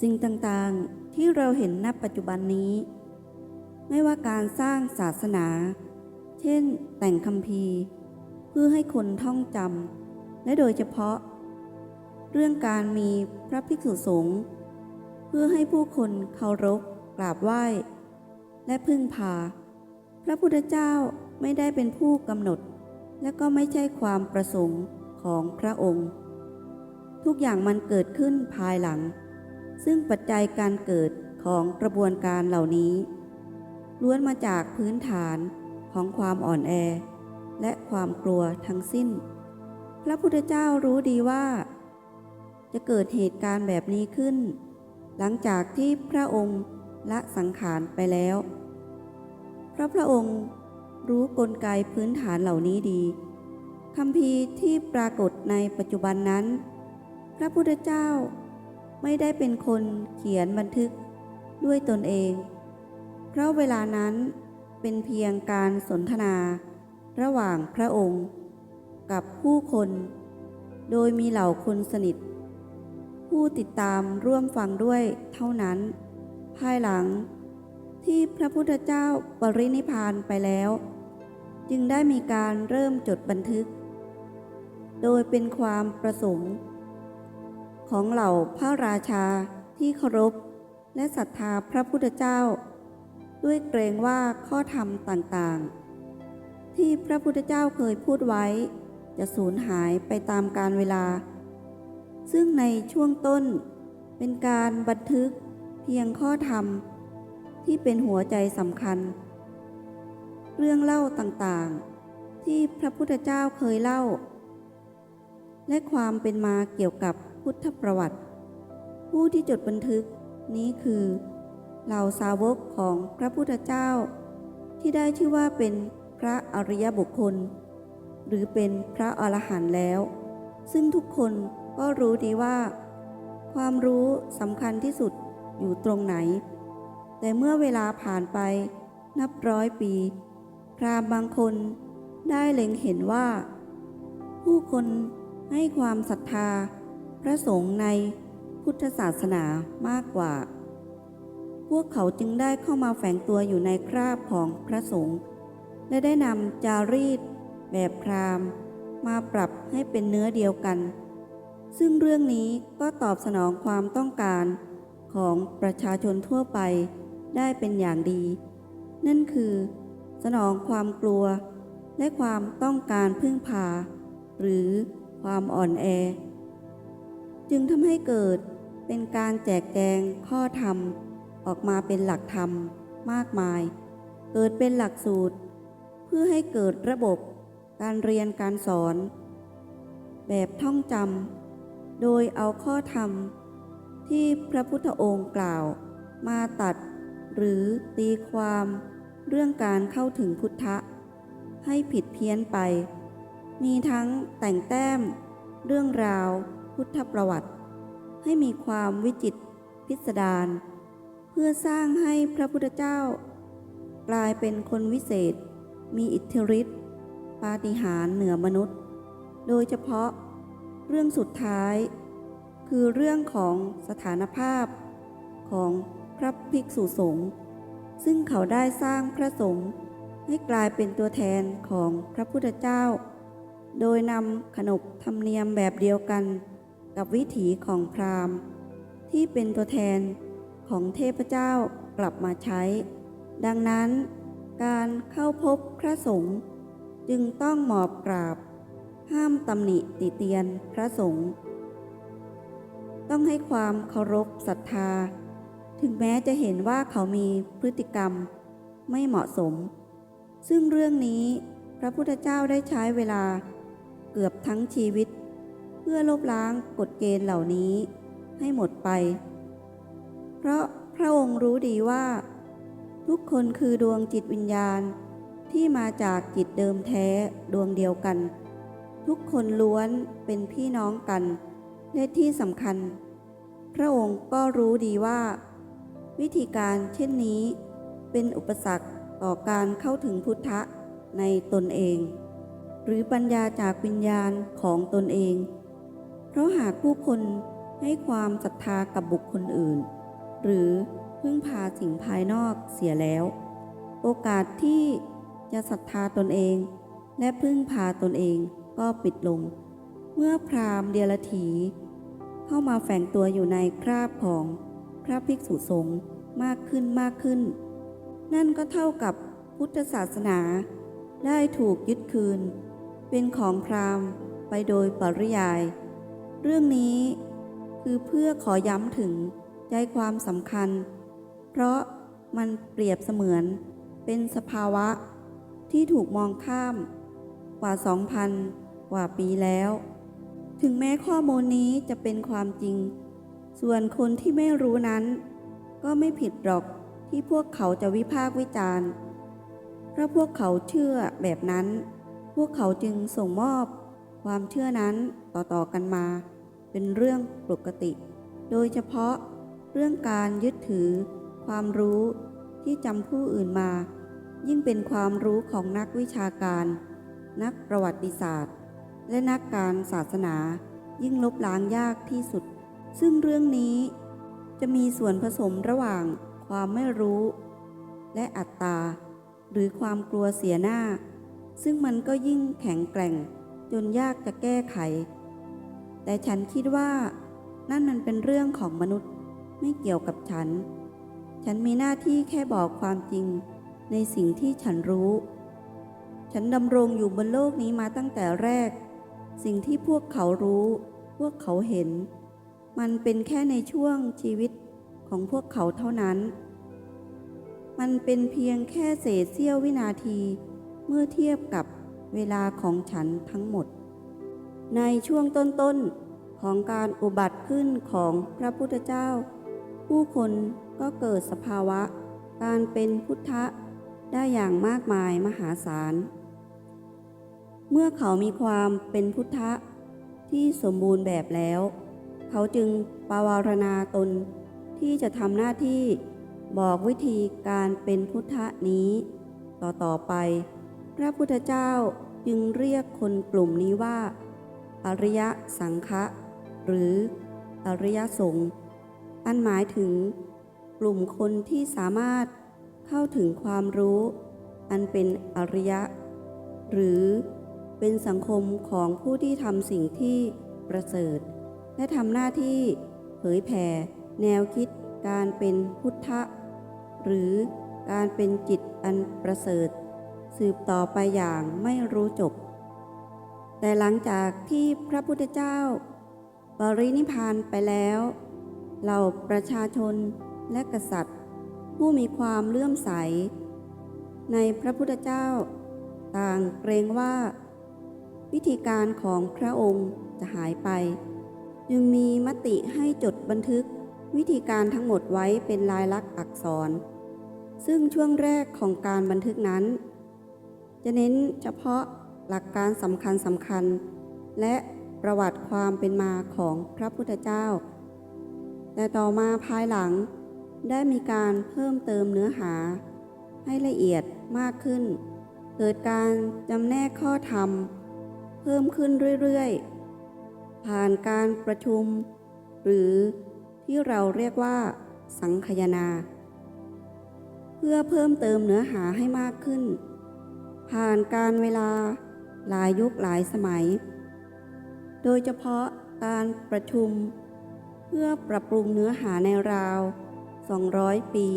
สิ่งต่างๆที่เราเห็นณปัจจุบันนี้ ไม่ว่าการสร้างศาสนา เช่น แต่งคัมภีร์เพื่อให้คนท่องจำและโดยเฉพาะ เรื่องการมีพระภิกษุสงฆ์เพื่อให้ผู้คนเคารพกราบไหว้ และพึ่งพา พระพุทธเจ้าไม่ได้เป็นผู้กำหนด และก็ไม่ใช่ความประสงค์ของพระองค์ ทุกอย่างมันเกิดขึ้นภายหลัง ซึ่งปัจจัยการเกิดของกระบวนการเหล่านี้ ล้วนมาจากพื้นฐานของความอ่อนแอ และความกลัวทั้งสิ้น พระพุทธเจ้ารู้ดีว่า จะเกิดเหตุการณ์แบบนี้ขึ้น หลังจากที่พระองค์ละสังขารไปแล้ว พระพระองค์รู้กลไกพื้นฐานเหล่านี้ดีคำพีที่ปรากฏในปัจจุบันนั้น พระพุทธเจ้า ไม่ได้เป็นคนเขียนบันทึกด้วยตนเอง เพราะเวลานั้นเป็นเพียงการสนทนาระหว่างพระองค์ กับผู้คน โดยมีเหล่าคนสนิท ผู้ติดตามร่วมฟังด้วยเท่านั้น ภายหลังที่พระพุทธเจ้าปรินิพานไปแล้ว จึงได้มีการเริ่มจดบันทึก โดยเป็นความประสงค์ ของเหล่าพระราชาที่เคารพและศรัทธาพระพุทธเจ้า ด้วยเกรงว่าข้อธรรมต่างๆ ที่พระพุทธเจ้าเคยพูดไว้ จะสูญหายไปตามกาลเวลา ซึ่งในช่วงต้นเป็นการบันทึกเพียงข้อธรรมที่เป็นหัวใจสำคัญ เรื่องเล่าต่างๆ ที่พระพุทธเจ้าเคยเล่า และความเป็นมาเกี่ยวกับ พุทธประวัติ ผู้ที่จดบันทึกนี้คือ เหล่าสาวกของพระพุทธเจ้า ที่ได้ชื่อว่าเป็นพระอริยบุคคล หรือเป็นพระอรหันต์แล้ว ซึ่งทุกคนก็รู้ดีว่า ความรู้สำคัญที่สุดอยู่ตรงไหน แต่เมื่อเวลาผ่านไปนับร้อยปี พรามบางคนได้เล็งเห็นว่า ผู้คนให้ความศรัทธา ระสงฆ์ในพุทธศาสนามากกว่า พวกเขาจึงได้เข้ามาแฝงตัวอยู่ในคราบของพระสงฆ์และได้นำจารีต แบบพราหมณ์ มาปรับให้เป็นเนื้อเดียวกัน ซึ่งเรื่องนี้ก็ตอบสนองความต้องการของประชาชนทั่วไปได้เป็นอย่างดี นั่นคือ สนองความกลัว และความต้องการพึ่งพา หรือความอ่อนแอ จึงทำให้เกิดเป็นการแจกแจงข้อธรรม ออกมาเป็นหลักธรรมมากมาย เกิดเป็นหลักสูตร เพื่อให้เกิดระบบการเรียนการสอน แบบท่องจำโดยเอาข้อธรรม ที่พระพุทธองค์กล่าวมาตัด หรือตีความ เรื่องการเข้าถึงพุทธะ ให้ผิดเพี้ยนไป มีทั้งแต่งแต้ม เรื่องราว พุทธประวัติ ให้มีความวิจิตพิสดารเพื่อสร้างให้พระพุทธเจ้า กลายเป็นคนวิเศษ มีอิทธิฤทธิ์ปาฏิหาริย์เหนือมนุษย์ โดยเฉพาะเรื่องสุดท้าย คือเรื่องของสถานภาพของพระภิกษุสงฆ์ซึ่งเขาได้สร้างพระสงฆ์ให้กลายเป็นตัวแทนของพระพุทธเจ้า โดยนำขนบธรรมเนียมแบบเดียวกัน กับวิถีของพราหมณ์ ที่เป็นตัวแทนของเทพเจ้ากลับมาใช้ ดังนั้นการเข้าพบพระสงฆ์จึงต้องหมอบกราบ ห้ามตำหนิติเตียนพระสงฆ์ต้องให้ความเคารพศรัทธา ถึงแม้จะเห็นว่าเขามีพฤติกรรมไม่เหมาะสม ซึ่งเรื่องนี้พระพุทธเจ้าได้ใช้เวลาเกือบทั้งชีวิต พื่อลบล้างกฎเกณฑ์เหล่านี้ให้หมดไป เพราะพระองค์รู้ดีว่า ทุกคนคือดวงจิตวิญญาณที่มาจากจิตเดิมแท้ดวงเดียวกัน ทุกคนล้วนเป็นพี่น้องกัน และที่สำคัญ พระองค์ก็รู้ดีว่า วิธีการเช่นนี้ เป็นอุปสรรคต่อการเข้าถึงพุทธะในตนเอง หรือปัญญาจากวิญญาณของตนเอง ราะหากผู้คนให้ความศรัทธากับบุคคลอื่น หรือพึ่งพาสิ่งภายนอกเสียแล้ว โอกาสที่จะศรัทธาตนเอง และพึ่งพาตนเองก็ปิดลง เมื่อพราหมณ์เดียรถีเข้ามาแฝงตัวอยู่ในคราบของพระภิกษุสงฆ์มากขึ้นมากขึ้น นั่นก็เท่ากับพุทธศาสนา ได้ถูกยึดคืน เป็นของพราหมณ์ไปโดยปริยาย เรื่องนี้คือเพื่อขอย้ำถึงใจความสำคัญ เพราะมันเปรียบเสมือนเป็นสภาวะที่ถูกมองข้ามกว่า 2,000 กว่าปีแล้ว ถึงแม้ข้อมูลนี้จะเป็นความจริง ส่วนคนที่ไม่รู้นั้น ก็ไม่ผิดหรอกที่พวกเขาจะวิพากษ์วิจารณ์เพราะพวกเขาเชื่อแบบนั้น พวกเขาจึงส่งมอบความเชื่อนั้นต่อๆกันมา เป็นเรื่องปกติ โดยเฉพาะเรื่องการยึดถือ ความรู้ที่จำผู้อื่นมา ยิ่งเป็นความรู้ของนักวิชาการ นักประวัติศาสตร์ และนักการศาสนา ยิ่งลบล้างยากที่สุด ซึ่งเรื่องนี้จะมีส่วนผสมระหว่างความไม่รู้ และอัตตา หรือความกลัวเสียหน้า ซึ่งมันก็ยิ่งแข็งแกร่ง จนยากจะแก้ไข แต่ฉันคิดว่า นั่นมันเป็นเรื่องของมนุษย์ไม่เกี่ยวกับฉัน ฉันมีหน้าที่แค่บอกความจริงในสิ่งที่ฉันรู้ ฉันดำรงอยู่บนโลกนี้มาตั้งแต่แรก สิ่งที่พวกเขารู้ พวกเขาเห็น มันเป็นแค่ในช่วงชีวิตของพวกเขาเท่านั้น มันเป็นเพียงแค่เศษเสี้ยววินาที เมื่อเทียบกับเวลาของฉันทั้งหมด ในช่วงต้นๆของการอุบัติขึ้นของพระพุทธเจ้า ผู้คนก็เกิดสภาวะ การเป็นพุทธะได้อย่างมากมายมหาศาล เมื่อเขามีความเป็นพุทธะที่สมบูรณ์แบบแล้ว เขาจึงปวารณาตนที่จะทำหน้าที่บอกวิธีการเป็นพุทธะนี้ ต่อต่อไป พระพุทธเจ้าจึงเรียกคนกลุ่มนี้ว่า อริยสังฆะหรืออริยสงฆ์อันหมายถึงกลุ่มคนที่สามารถเข้าถึงความรู้ อันเป็นอริยะ หรือเป็นสังคมของผู้ที่ทำสิ่งที่ประเสริฐ และทำหน้าที่เผยแผ่ แนวคิดการเป็นพุทธะ หรือการเป็นจิตอันประเสริฐ สืบต่อไปอย่างไม่รู้จบ แต่หลังจากที่พระพุทธเจ้า ปรินิพานไปแล้วเหล่าประชาชนและกษัตริย์ ผู้มีความเลื่อมใส ในพระพุทธเจ้า ต่างเกรงว่า วิธีการของพระองค์จะหายไป จึงมีมติให้จดบันทึกวิธีการทั้งหมดไว้เป็นลายลักษณ์อักษร ซึ่งช่วงแรกของการบันทึกนั้น จะเน้นเฉพาะ หลักการสำคัญสำคัญ และประวัติความเป็นมาของพระพุทธเจ้า แต่ต่อมาภายหลังได้มีการเพิ่มเติมเนื้อหา ให้ละเอียดมากขึ้น เกิดการจำแนกข้อธรรม เพิ่มขึ้นเรื่อยๆ ผ่านการประชุม หรือที่เราเรียกว่า สังคยนา เพื่อเพิ่มเติมเนื้อหาให้มากขึ้น ผ่านการเวลา หลายยุคหลายสมัย โดยเฉพาะการประชุม เพื่อปรับปรุงเนื้อหาในราว 200 ปี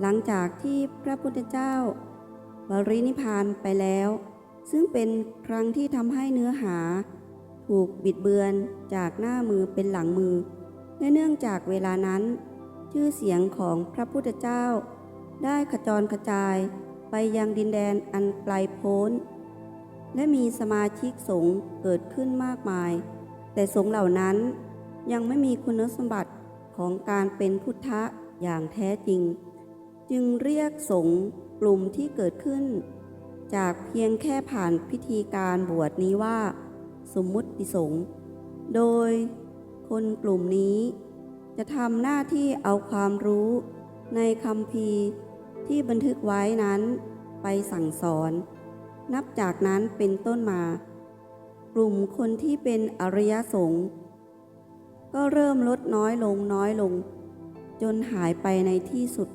หลังจากที่พระพุทธเจ้าบรินิพานไปแล้ว ซึ่งเป็นครั้งที่ทำให้เนื้อหา ถูกบิดเบือนจากหน้ามือเป็นหลังมือและเนื่องจากเวลานั้น ชื่อเสียงของพระพุทธเจ้า ได้ขจรกระจายไปยังดินแดนอันไกลโพ้น และมีสมาชิกสงฆ์เกิดขึ้นมากมาย แต่สงฆ์เหล่านั้นยังไม่มีคุณสมบัติของการเป็นพุทธะอย่างแท้จริง จึงเรียกสงฆ์กลุ่มที่เกิดขึ้น จากเพียงแค่ผ่านพิธีการบวชนี้ว่า สมมุติสงฆ์โดยคนกลุ่มนี้จะทำหน้าที่เอาความรู้ในคำพีที่บันทึกไว้นั้นไปสั่งสอน นับจากนั้นเป็นต้นมา กลุ่มคนที่เป็นอริยสงฆ์ก็เริ่มลดน้อยลงน้อยลง จนหายไปในที่สุด